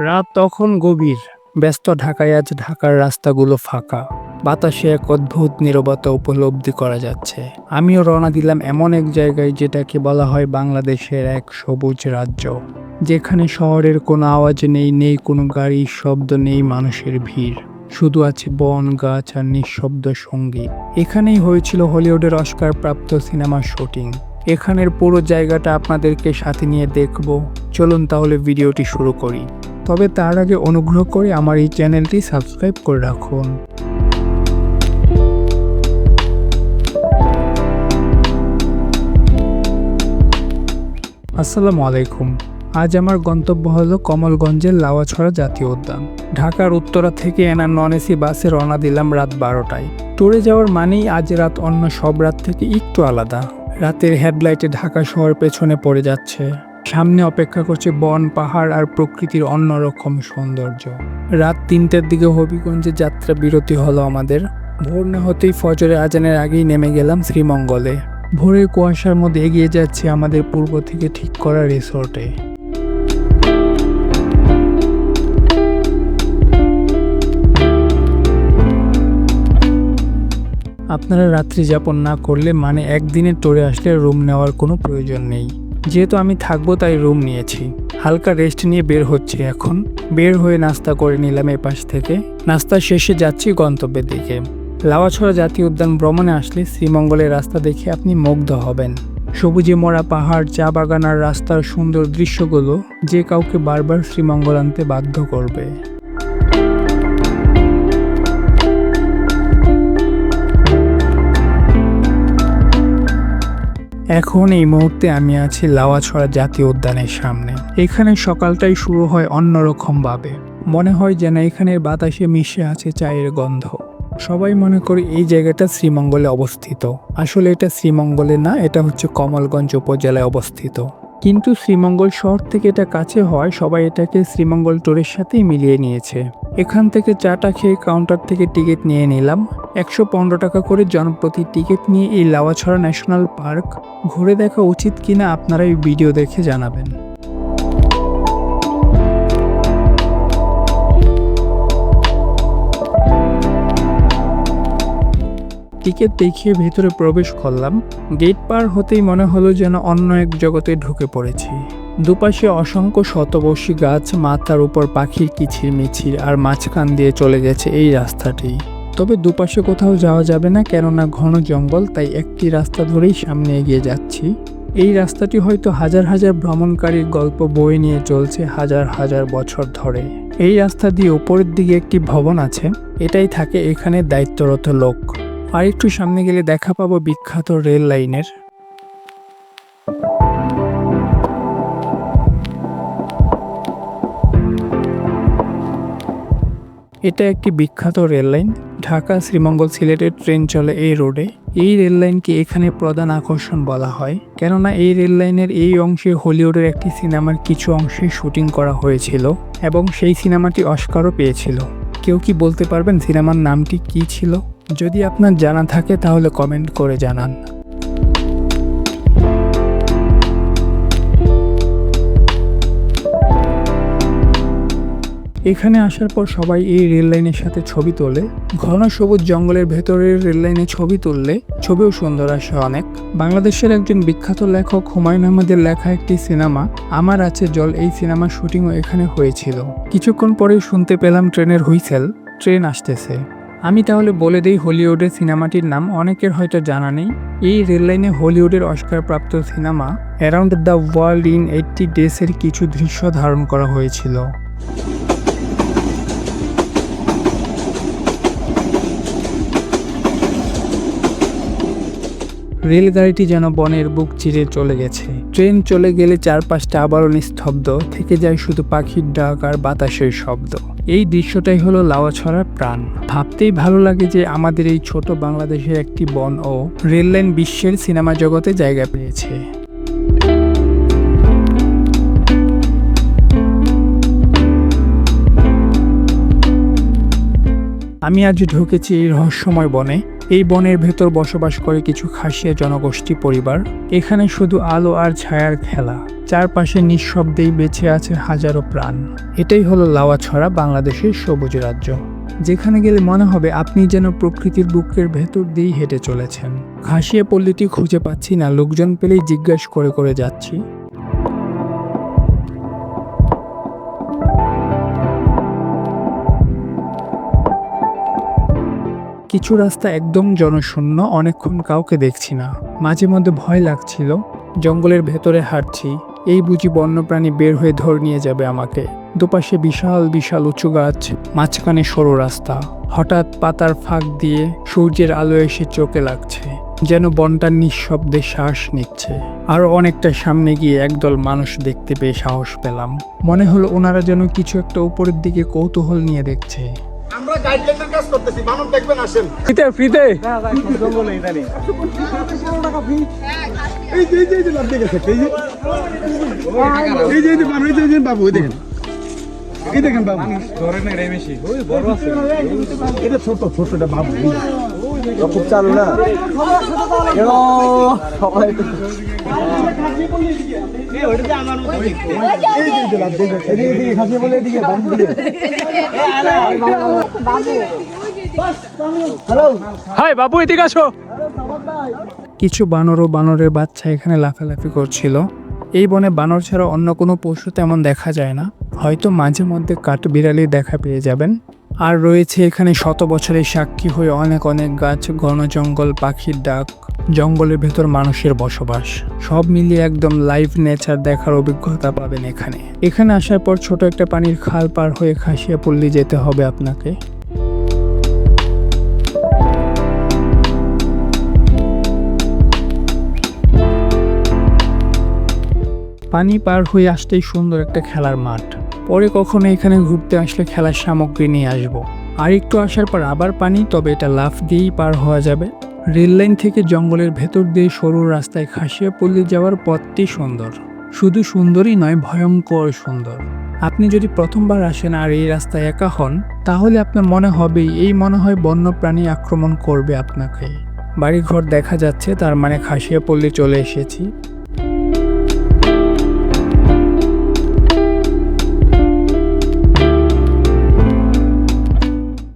রাত তখন গভীর। ব্যস্ত ঢাকায় আজ ঢাকার রাস্তাগুলো ফাঁকা। বাতাসে এক অদ্ভুত নীরবতা উপলব্ধি করা যাচ্ছে। আমিও রওনা দিলাম এমন এক জায়গায় যেটাকে বলা হয় বাংলাদেশের এক সবুজ রাজ্য। যেখানে শহরের কোনো আওয়াজ নেই নেই কোনো গাড়ির শব্দ, নেই মানুষের ভিড়। শুধু আছে বন, গাছ আর নিঃশব্দ সংগীত। এখানেই হয়েছিল হলিউডের অস্কার প্রাপ্ত সিনেমার শুটিং। এখানের পুরো জায়গাটা আপনাদেরকে সাথে নিয়ে দেখব। চলুন তাহলে ভিডিওটি শুরু করি। তবে তার আগে অনুগ্রহ করে আমার এই চ্যানেলটি সাবস্ক্রাইব করে রাখুন। আসসালামু আলাইকুম। আজ আমার গন্তব্য হলো কমলগঞ্জের লাওয়াছড়া জাতীয় উদ্যান। ঢাকার উত্তরা থেকে এনা নন এসি বাসে রওনা দিলাম রাত বারোটায়। ট্যুরে যাওয়ার মানেই আজ রাত অন্য সব রাত থেকে একটু আলাদা। রাতের হেডলাইটে ঢাকা শহর পেছনে পড়ে যাচ্ছে। সামনে অপেক্ষা করছে বন, পাহাড় আর প্রকৃতির অন্যরকম সৌন্দর্য। রাত তিনটার দিকে হবিগঞ্জে যাত্রা বিরতি হলো আমাদের। ভোর না হতেই ফজরের আজানের আগেই নেমে গেলাম শ্রীমঙ্গলে। ভোরের কুয়াশার মধ্যে এগিয়ে যাচ্ছে আমাদের পূর্ব থেকে ঠিক করা রিসোর্টে। আপনারা রাত্রি যাপন না করলে মানে একদিনে ট্যুরে আসলে রুম নেওয়ার কোনো প্রয়োজন নেই। যেহেতু আমি থাকব তাই রুম নিয়েছি। হালকা রেস্ট নিয়ে বের হচ্ছে এখন। বের হয়ে নাস্তা করে নিলাম এ পাশ থেকে। নাস্তা শেষে যাচ্ছি গন্তব্যের দিকে। লাওয়াছড়া জাতীয় উদ্যান ভ্রমণে আসলে শ্রীমঙ্গলের রাস্তা দেখে আপনি মুগ্ধ হবেন। সবুজে মরা পাহাড়, চা বাগান আর রাস্তার সুন্দর দৃশ্যগুলো যে কাউকে বারবার শ্রীমঙ্গল আনতে বাধ্য করবে। এখন এই মুহূর্তে আমি আছি লাওয়াছড়া জাতীয় উদ্যানের সামনে। এখানে সকালটাই শুরু হয় অন্যরকম ভাবে মনে হয় যেন এখানের বাতাসে মিশে আছে চায়ের গন্ধ। সবাই মনে করে এই জায়গাটা শ্রীমঙ্গলে অবস্থিত। আসলে এটা শ্রীমঙ্গলে না, এটা হচ্ছে কমলগঞ্জ উপজেলায় অবস্থিত। কিন্তু শ্রীমঙ্গল শহর থেকে এটা কাছে হয় সবাই এটাকে শ্রীমঙ্গল টোরের সাথেই মিলিয়ে নিয়েছে। এখান থেকে চাটা খেয়ে কাউন্টার থেকে টিকিট নিয়ে নিলাম। একশো পনেরো টাকা করে জনপ্রতি টিকিট নিয়ে এই লাওয়াছড়া ন্যাশনাল পার্ক ঘুরে দেখা উচিত কিনা আপনারা এই ভিডিও দেখে জানাবেন। টিকিট দেখিয়ে ভেতরে প্রবেশ করলাম। গেট পার হতেই মনে হলো যেন অন্য এক জগতে ঢুকে পড়েছি। দুপাশে অসংখ্য শতবর্ষী গাছ, মাথার উপর পাখির কিচির মিছির আর মাঝখান দিয়ে চলে গেছে এই রাস্তাটি। তবে দুপাশে কোথাও যাওয়া যাবে না, কেননা ঘন জঙ্গল, তাই একটি রাস্তা ধরেই সামনে এগিয়ে যাচ্ছি। এই রাস্তাটি হয়তো হাজার হাজার ভ্রমণকারীর গল্প বয়ে নিয়ে চলছে হাজার হাজার বছর ধরে। এই রাস্তা দিয়ে উপরের দিকে একটি ভবন আছে, এটাই থাকে এখানে দায়িত্বরত লোক। আর একটু সামনে গেলে দেখা পাবো বিখ্যাত রেল লাইনের। এটা একটি বিখ্যাত রেল লাইন। ঢাকা শ্রীমঙ্গল সিলেটের ট্রেন চলে এই রোডে। এই রেল লাইনকে এখানে প্রধান আকর্ষণ বলা হয়। কেননা এই রেল লাইনের এই অংশে হলিউডের একটি সিনেমার কিছু অংশে শুটিং করা হয়েছিল এবং সেই সিনেমাটি অস্কারও পেয়েছিল। কেউ কি বলতে পারবেন সিনেমার নামটি কি ছিল? যদি আপনার জানা থাকে, তাহলে কমেন্ট করে জানান। এখানে আসার পর সবাই এই রেল লাইনের সাথে ছবি তোলে। ঘন সবুজ জঙ্গলের ভেতরের রেল লাইনে ছবি তুললে ছবিও সুন্দর আসে অনেক। বাংলাদেশের একজন বিখ্যাত লেখক হুমায়ুন আহমেদের লেখা একটি সিনেমা, আমার আছে জল, এই সিনেমার শুটিংও এখানে হয়েছিল। কিছুক্ষণ পরেই শুনতে পেলাম ট্রেনের হুইসেল, ট্রেন আসতেছে। আমি তাহলে বলে দিই হলিউডের সিনেমাটির নাম, অনেকের হয়তো জানা নেই। এই রেললাইনে হলিউডের অস্কারপ্রাপ্ত cinema around the world in eighty ডেসের কিছু দৃশ্য ধারণ করা হয়েছিল। রেলগাড়িটি যেন বনের বুক চিরে চলে গেছে। ট্রেন চলে গেলে চারপাশটা আবারও নিস্তব্ধ, থেকে যায় শুধু পাখির ডাক আর বাতাসের শব্দ। এই দৃশ্যটাই হলো লাওয়াছড়ার প্রাণ। ভাবতেই ভালো লাগে যে আমাদের এই ছোট বাংলাদেশের একটি বন ও রেললাইন বিশ্বের সিনেমা জগতে জায়গা পেয়েছে। আমি আজ ঢুকেছি এই রহস্যময় বনে। এই বনের ভেতর বসবাস করে কিছু খাসিয়া জনগোষ্ঠী পরিবার। এখানে শুধু আলো আর ছায়ার খেলা। চারপাশে নিঃশব্দেই বেঁচে আছে হাজারো প্রাণ। এটাই হলো লাওয়াছড়া, বাংলাদেশের সবুজ রাজ্য। যেখানে গেলে মনে হবে আপনি যেন প্রকৃতির বুকের ভেতর দিয়েই হেঁটে চলেছেন। ঘাসিয়া পল্লীটি খুঁজে পাচ্ছি না, লোকজন পেলেই জিজ্ঞাসা করে করে যাচ্ছি। কিছু রাস্তা একদম জনশূন্য, অনেকক্ষণ কাউকে দেখছি না। মাঝে মধ্যে ভয় লাগছিল, জঙ্গলের ভেতরে হাঁটছি। এই বুঝি বন্যপ্রাণী বের হয়ে ধর নিয়ে যাবে আমাকে। দুপাশে বিশাল বিশাল উঁচু গাছ, মাঝখানে সরু রাস্তা। হঠাৎ পাতার ফাঁক দিয়ে সূর্যের আলো এসে চোখে লাগছে, যেন বনটা নিঃশব্দে শ্বাস নিচ্ছে। আরও অনেকটা সামনে গিয়ে একদল মানুষ দেখতে পেয়ে সাহস পেলাম। মনে হলো ওনারা যেন কিছু একটা উপরের দিকে কৌতূহল নিয়ে দেখছে। গাইডলাইনের কাজ করতেছি। মানব দেখবেন আসেন। ফ্রিতে ফ্রিতে। এই যে এই যে এই যে লাভ দেখেছে এই যে। এই যে এই যে বাবু এই যে এই যে বাবু এই দেখেন। এই দেখেন বাবু এটা ছোট ছোটটা বাবু। খুব চালু না? সবাই হাই বাবু এদিকে আসো। কিছু বানর ও বানরের বাচ্চা এখানে লাফালাফি করছিল। এই বনে বানর ছাড়া অন্য কোনো পশু তেমন দেখা যায় না। হয়তো মাঝে মধ্যে কাঠ বিড়ালি দেখা পেয়ে যাবেন। আর রয়েছে এখানে শত বছরের সাক্ষী হয়ে অনেক অনেক গাছ, ঘন জঙ্গল, পাখির ডাক, জঙ্গলের ভেতর মানুষের বসবাস। সব মিলিয়ে একদম লাইভ নেচার দেখার অভিজ্ঞতা পাবেন এখানে। এখানে আসার পর ছোট একটা পানির খাল পার হয়ে খাসিয়া পল্লী যেতে হবে আপনাকে। পানি পার হয়ে আসতেই সুন্দর একটা খেলার মাঠ। পরে কখনো এখানে ঘুরতে আসলে খেলার সামগ্রী নিয়ে আসব। আর একটু আসার পর আবার পানি, তবে এটা লাফ দিয়েই পার হওয়া যাবে। রেল লাইন থেকে জঙ্গলের ভেতর দিয়ে সরু রাস্তায় খাসিয়া পল্লী যাওয়ার পথটি সুন্দর। শুধু সুন্দরই নয়, ভয়ঙ্কর সুন্দর। আপনি যদি প্রথমবার আসেন আর এই রাস্তায় একা হন, তাহলে আপনার মনে হবেই, এই মনে হয় বন্যপ্রাণী আক্রমণ করবে আপনাকে। বাড়িঘর দেখা যাচ্ছে, তার মানে খাসিয়া পল্লী চলে এসেছি।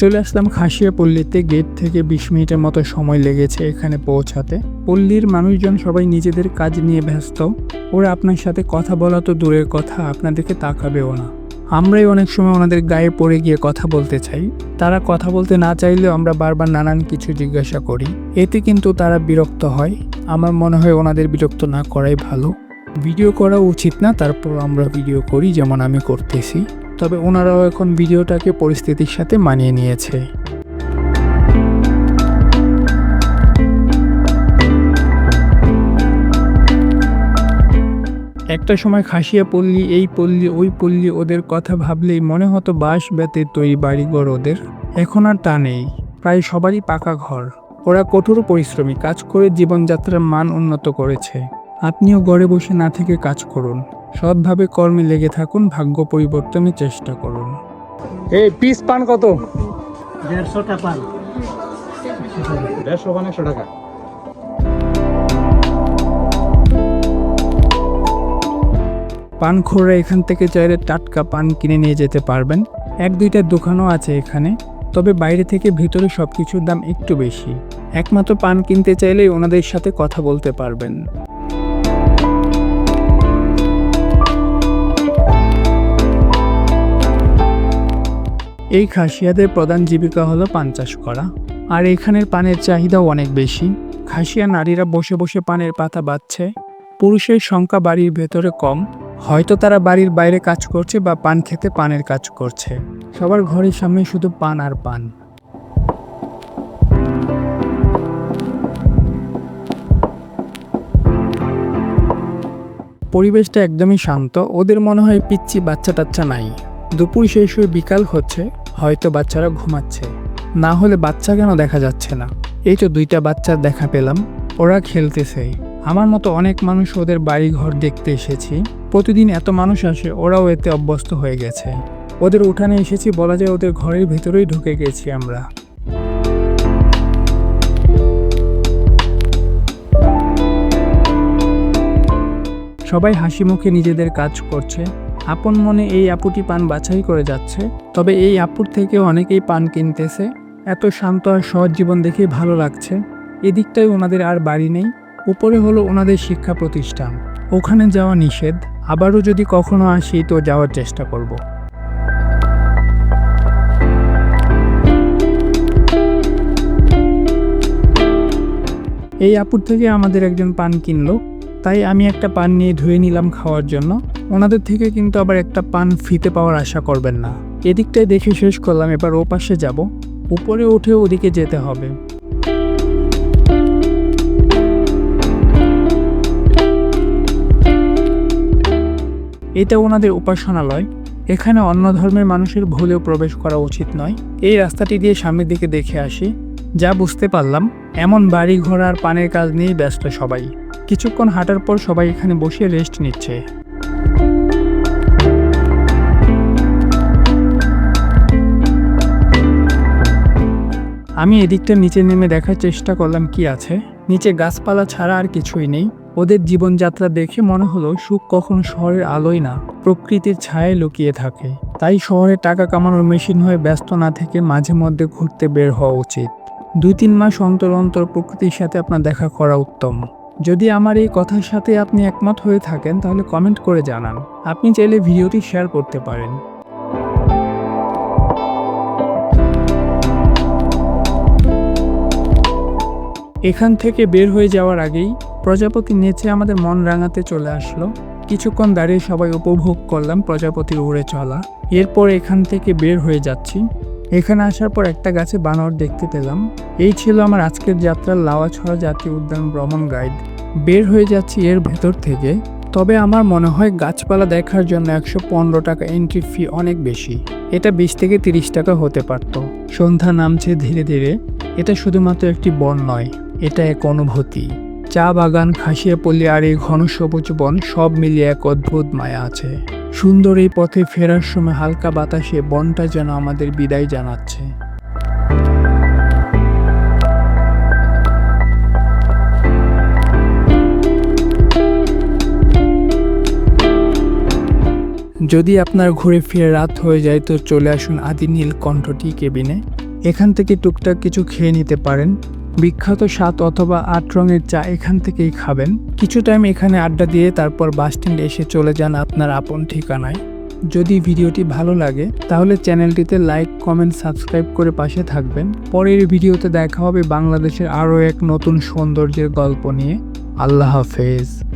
চলে আসলাম খাসিয়া পল্লীতে গেট থেকে বিশ মিনিটের মতো সময় লেগেছে এখানে পৌঁছাতে। পল্লীর মানুষজন সবাই নিজেদের কাজ নিয়ে ব্যস্ত। ওরা আপনার সাথে কথা বলা তো দূরের কথা, আপনাদেরকে তাকাবেও না। আমরাই অনেক সময় ওনাদের গায়ে পড়ে গিয়ে কথা বলতে চাই। তারা কথা বলতে না চাইলেও আমরা বারবার নানান কিছু জিজ্ঞাসা করি। এতে কিন্তু তারা বিরক্ত হয়। আমার মনে হয় ওনাদের বিরক্ত না করাই ভালো। ভিডিও করা উচিত না, তারপর আমরা ভিডিও করি, যেমন আমি করতেছি। তবে ওনারাও এখন ভিডিওটাকে পরিস্থিতির সাথে মানিয়ে নিয়েছে। একটা সময় খাসিয়া পল্লী, এই পল্লী, ওই পল্লী ওদের কথা ভাবলেই মনে হতো বাঁশ বেতের তৈরি বাড়িঘর ওদের। এখন আর তা নেই, প্রায় সবারই পাকা ঘর। ওরা কঠোর পরিশ্রমী, কাজ করে জীবনযাত্রার মান উন্নত করেছে। আপনিও ঘরে বসে না থেকে কাজ করুন। সৎভাবে কর্মে লেগে থাকুন ভাগ্য পরিবর্তনের চেষ্টা করুন। এই পিস পান কত? দেড়শো একশো টাকা। পানখোররা এখান থেকে চাইলে টাটকা পান কিনে নিয়ে যেতে পারবেন। এক দুইটা দোকানও আছে এখানে তবে বাইরে থেকে ভিতরে সব কিছুর দাম একটু বেশি। একমাত্র পান কিনতে চাইলেই ওনাদের সাথে কথা বলতে পারবেন। এই খাসিয়াদের প্রধান জীবিকা হলো পান চাষ করা। আর এখানের পানের চাহিদাও অনেক বেশি। খাসিয়া নারীরা বসে বসে পানের পাতা বাচ্ছে। পুরুষের সংখ্যা বাড়ির ভেতরে কম। হয়তো তারা বাড়ির বাইরে কাজ করছে বা পান খেতে পানের কাজ করছে। সবার ঘরের সামনে শুধু পান আর পান। পরিবেশটা একদমই শান্ত। ওদের মনে হয় পিচ্ছি বাচ্চা টাচ্চা নাই। দুপুর শেষ হয়ে বিকাল হচ্ছে। হয়তো বাচ্চারা ঘুমাচ্ছে। না হলে বাচ্চা কেন দেখা যাচ্ছে না? এই তো দুইটা বাচ্চা দেখা পেলাম। ওরা খেলতেছে। আমার মতো অনেক মানুষ ওদের বাড়ি ঘর দেখতে এসেছি। প্রতিদিন এত মানুষ আসে, ওরাও এতে অভ্যস্ত হয়ে গেছে। ওদের উঠানে এসেছি বলা যায় ওদের ঘরের ভেতরেই ঢুকে গেছি আমরা। সবাই হাসি মুখে নিজেদের কাজ করছে। আপন মনে এই আপুটি পান বাছাই করে যাচ্ছে। তবে এই আপুর থেকে অনেকেই পান কিনতেছে। এত শান্ত আর সহজ জীবন দেখে ভালো লাগছে। এদিকটাই ওনাদের আর বাড়ি নেই। উপরে হলো ওনাদের শিক্ষা প্রতিষ্ঠান। ওখানে যাওয়া নিষেধ। আবারও যদি কখনো আসি তো যাওয়ার চেষ্টা করব। এই আপুর থেকে আমাদের একজন পান কিনলো। তাই আমি একটা পান নিয়ে ধুয়ে নিলাম খাওয়ার জন্য। ওনাদের থেকে কিন্তু আবার একটা পান ফিতে পাওয়ার আশা করবেন না। এদিকটায় দেখে শেষ করলাম, এবার ও পাশে যাব। উপরে উঠে ওদিকে যেতে হবে। এটা ওনাদের উপাসনালয়। এখানে অন্য ধর্মের মানুষের ভুলেও প্রবেশ করা উচিত নয়। এই রাস্তাটি দিয়ে সামনের দিকে দেখে আসি। যা বুঝতে পারলাম, এমন বাড়ি ঘোড়া আর পানের কাজ নিয়েই ব্যস্ত সবাই। কিছুক্ষণ হাঁটার পর সবাই এখানে বসে রেস্ট নিচ্ছে। আমি এদিকটা নিচে নেমে দেখার চেষ্টা করলাম কি আছে। নিচে গাছপালা ছাড়া আর কিছুই নেই। ওদের জীবনযাত্রা দেখে মনে হলো সুখ কখনো শহরের আলোয় না, প্রকৃতির ছায়ায় লুকিয়ে থাকে। তাই শহরে টাকা কামানোর মেশিন হয়ে ব্যস্ত না থেকে মাঝে মধ্যে ঘুরতে বের হওয়া উচিত। দুই তিন মাস অন্তর অন্তর প্রকৃতির সাথে আপনার দেখা করা উত্তম। যদি আমার এই কথার সাথে আপনি একমত হয়ে থাকেন, তাহলে কমেন্ট করে জানান। আপনি চাইলে ভিডিওটি শেয়ার করতে পারেন। এখান থেকে বের হয়ে যাওয়ার আগেই প্রজাপতি নেচে আমাদের মন রাঙাতে চলে আসলো। কিছুক্ষণ দাঁড়িয়ে সবাই উপভোগ করলাম প্রজাপতির উড়ে চলা। এরপর এখান থেকে বের হয়ে যাচ্ছি। এখানে আসার পর একটা গাছে বানর দেখতে পেলাম। এই ছিল আমার আজকের যাত্রার লাওয়াছড়া জাতীয় উদ্যান ভ্রমণ গাইড। বের হয়ে যাচ্ছি এর ভেতর থেকে। তবে আমার মনে হয় গাছপালা দেখার জন্য একশো পনেরো টাকা এন্ট্রি ফি অনেক বেশি। এটা বিশ থেকে তিরিশ টাকা হতে পারত। সন্ধ্যা নামছে ধীরে ধীরে। এটা শুধুমাত্র একটি বন নয়। এটা এক অনুভূতি। চা বাগান, খাসিয়া পল্লী আর এই ঘন সবুজ বন সব মিলিয়ে এক অদ্ভুত মায়া আছে। সুন্দর এই পথে ফেরার সময় হালকা বাতাসে বনটা যেন আমাদের বিদায় জানাচ্ছে। যদি আপনার ঘুরে ফিরে রাত হয়ে যায় তো চলে আসুন আদি নীল কণ্ঠটি কেবিনে। এখান থেকে টুকটাক কিছু খেয়ে নিতে পারেন। বিখ্যাত সাত অথবা আট রঙের চা এখান থেকেই খাবেন। কিছু টাইম এখানে আড্ডা দিয়ে তারপর বাস স্ট্যান্ডে এসে চলে যান আপনার আপন ঠিকানায়। যদি ভিডিওটি ভালো লাগে, তাহলে চ্যানেলটিতে লাইক কমেন্ট সাবস্ক্রাইব করে পাশে থাকবেন। পরের ভিডিওতে দেখা হবে বাংলাদেশের আরও এক নতুন সৌন্দর্যের গল্প নিয়ে। আল্লাহ হাফেজ।